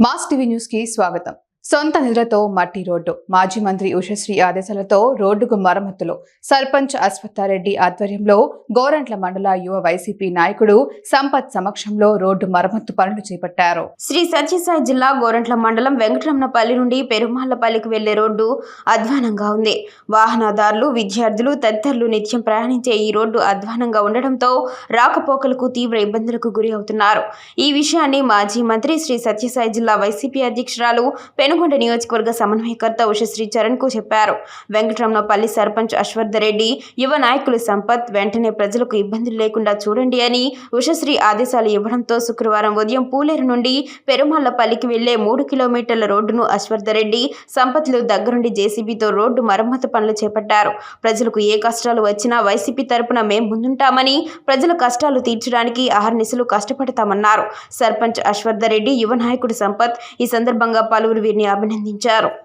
Mass TV న్యూస్కి స్వాగతం. సొంత నిధులతో మట్టి రోడ్డు. మాజీ మంత్రి ఉషశ్రీ ఆదేశాలతో రోడ్డుకు మరమ్మతులు. సర్పంచ్ అశ్వత్థారెడ్డి ఆధ్వర్యంలో గోరంట్ల మండల యువ వైసీపీ నాయకుడు సంపత్ సమక్షంలో రోడ్డు మరమ్మతు పనులు చేపట్టారు. శ్రీ సత్యసాయి జిల్లా గోరంట్ల మండలం వెంకటరమణపల్లి నుండి పెరుమాళ్ళపల్లికి వెళ్ళే రోడ్డు అధ్వానంగా ఉంది. వాహనదారులు విద్యార్థులు తదితరులు నిత్యం ప్రయాణించే ఈ రోడ్డు అధ్వానంగా ఉండడంతో రాకపోకలకు తీవ్ర ఇబ్బందులకు గురి అవుతున్నారు. ఈ విషయాన్ని మాజీ మంత్రి శ్రీ సత్యసాయి జిల్లా వైసీపీ అధ్యక్షురాలు పెను నల్గొండ నియోజకవర్గ సమన్వయకర్త ఉషశ్రీ చరణ్కు చెప్పారు. వెంకటరమణపల్లి సర్పంచ్ అశ్వర్ధరెడ్డి యువ నాయకులు సంపత్ వెంటనే ప్రజలకు ఇబ్బందులు లేకుండా చూడండి అని ఉషశ్రీ ఆదేశాలు ఇవ్వడంతో శుక్రవారం ఉదయం పూలేరు నుండి పెరుమాళ్ళపల్లికి వెళ్ళే మూడు కిలోమీటర్ల రోడ్డును అశ్వర్ధరెడ్డి సంపత్లు దగ్గరుండి జేసీబీతో రోడ్డు మరమ్మతు పనులు చేపట్టారు. ప్రజలకు ఏ కష్టాలు వచ్చినా వైసీపీ తరపున మేం ముందుంటామని ప్రజల కష్టాలు తీర్చడానికి అహర్నిశలు కష్టపడతామన్నారు. సర్పంచ్ అశ్వర్ధరెడ్డి యువ నాయకుడు సంపత్ ఈ సందర్భంగా పలువురు వీరిని అభినందించారు.